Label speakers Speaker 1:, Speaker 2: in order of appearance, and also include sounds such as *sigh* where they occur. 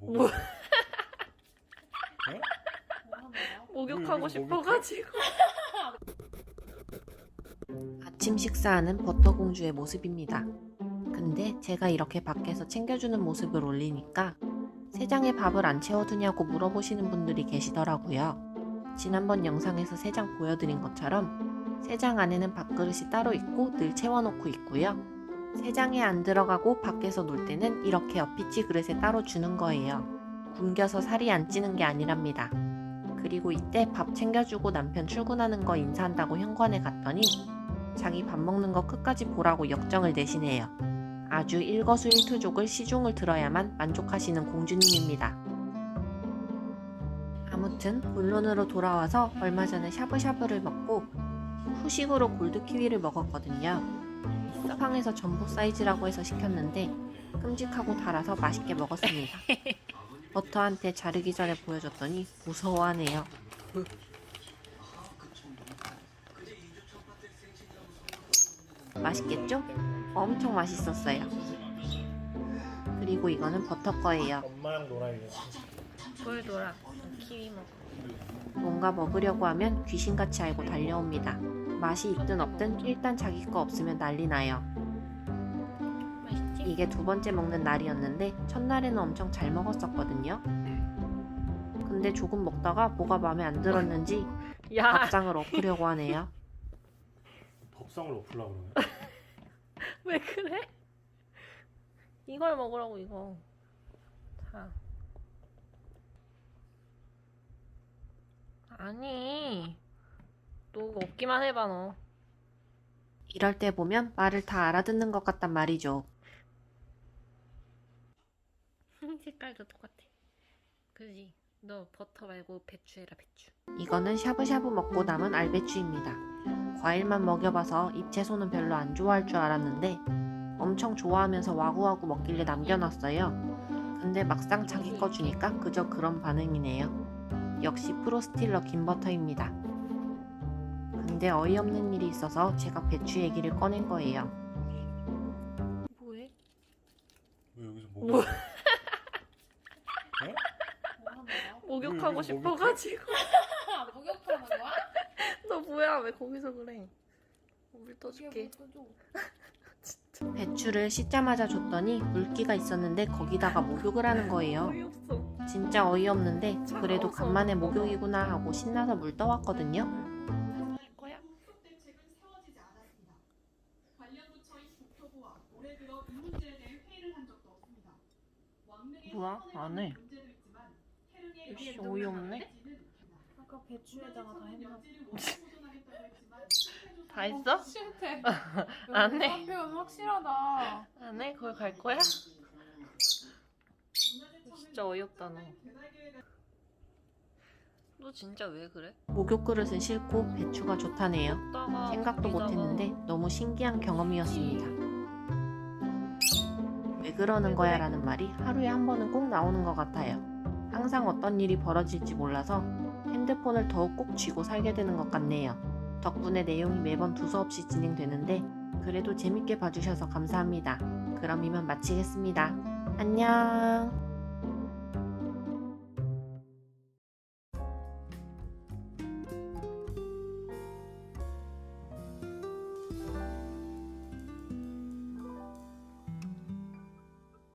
Speaker 1: 뭐?
Speaker 2: 뭐?
Speaker 1: 네?
Speaker 2: 목욕하고
Speaker 1: 음,
Speaker 2: 싶어가지고. *laughs*
Speaker 3: 아침 식사하는 버터공주의 모습입니다. 근데 제가 이렇게 밖에서 챙겨주는 모습을 올리니까 세장에 밥을 안 채워두냐고 물어보시는 분들이 계시더라고요. 지난번 영상에서 세장 보여드린 것처럼 세장 안에는 밥그릇이 따로 있고 늘 채워놓고 있고요. 세 장에 안 들어가고 밖에서 놀 때는 이렇게 옆피치 그릇에 따로 주는 거예요. 굶겨서 살이 안 찌는 게 아니랍니다. 그리고 이때 밥 챙겨주고 남편 출근하는 거 인사한다고 현관에 갔더니 자기 밥 먹는 거 끝까지 보라고 역정을 내시네요. 아주 일거수일투족을 시중을 들어야만 만족하시는 공주님입니다. 아무튼 본론으로 돌아와서 얼마 전에 샤브샤브를 먹고 후식으로 골드키위를 먹었거든요. 쿠팡에서 전복 사이즈라고 해서 시켰는데 끔찍하고 달아서 맛있게 먹었습니다. *laughs* 버터한테 자르기 전에 보여줬더니 무서워하네요. 맛있겠죠? 엄청 맛있었어요. 그리고 이거는 버터 거예요.
Speaker 1: 엄마랑 놀아야겠어.
Speaker 2: 보여줘라. 키위 먹어.
Speaker 3: 뭔가 먹으려고 하면 귀신같이 알고 달려옵니다. 맛이 있든 없든 일단 자기 거 없으면 난리 나요. 이게 두 번째 먹는 날이었는데 첫날에는 엄청 잘 먹었었거든요. 근데 조금 먹다가 뭐가 마음에 안 들었는지 *laughs*
Speaker 2: 야,
Speaker 3: 밥상을 엎으려고 하네요. *laughs*
Speaker 1: 법상을 엎으려고 그러네. *laughs*
Speaker 2: 왜 그래? 이걸 먹으라고 이거. 자. 아니. 너 먹기만 해봐 너.
Speaker 3: 이럴 때 보면 말을 다 알아듣는 것 같단 말이죠.
Speaker 2: 색깔도 똑같아. 그지? 너 버터 말고 배추 해라 배추.
Speaker 3: 이거는 샤브샤브 먹고 남은 알배추입니다. 과일만 먹여봐서 잎채소는 별로 안 좋아할 줄 알았는데 엄청 좋아하면서 와구와구 먹길래 남겨놨어요. 근데 막상 자기 거 주니까 그저 그런 반응이네요. 역시 프로스틸러 김버터입니다. 근데 어이없는 일이 있어서 제가 배추 얘기를 꺼낸 거예요.
Speaker 2: 뭐해?
Speaker 1: 왜 여기서
Speaker 2: 뭐?
Speaker 1: 뭐? 네? *laughs*
Speaker 2: 목욕하고
Speaker 1: 음,
Speaker 2: 싶어가지고. *laughs*
Speaker 4: 목욕하는 거야?
Speaker 2: 너 뭐야? 왜 거기서 그래? 물 떠줄게. *laughs*
Speaker 3: 배추를 씻자마자 줬더니 물기가 있었는데 거기다가 목욕을 하는 거예요.
Speaker 2: 어이없어.
Speaker 3: 진짜 어이없는데 그래도 간만에 목욕이구나 하고 신나서 물 떠왔거든요.
Speaker 2: 할 거야?
Speaker 3: 뭐야? 안 해. 씨, 어이없네.
Speaker 4: 아까 배추에다가 다 했나 봐. *laughs*
Speaker 2: 다 했어?
Speaker 4: 싫대. *laughs*
Speaker 2: 안 해.
Speaker 4: 표현 확실하다.
Speaker 2: 안 해? 거기 갈 거야? 진짜 어이없다 너. 너 진짜 왜 그래?
Speaker 3: 목욕 그릇은 싫고 배추가 좋다네요. 생각도 못했는데 너무 신기한 경험이었습니다. 왜 그러는 거야 라는 말이 하루에 한 번은 꼭 나오는 것 같아요. 항상 어떤 일이 벌어질지 몰라서 핸드폰을 더욱 꼭 쥐고 살게 되는 것 같네요. 덕분에 내용이 매번 두서없이 진행되는데 그래도 재밌게 봐주셔서 감사합니다. 그럼 이만 마치겠습니다. 안녕.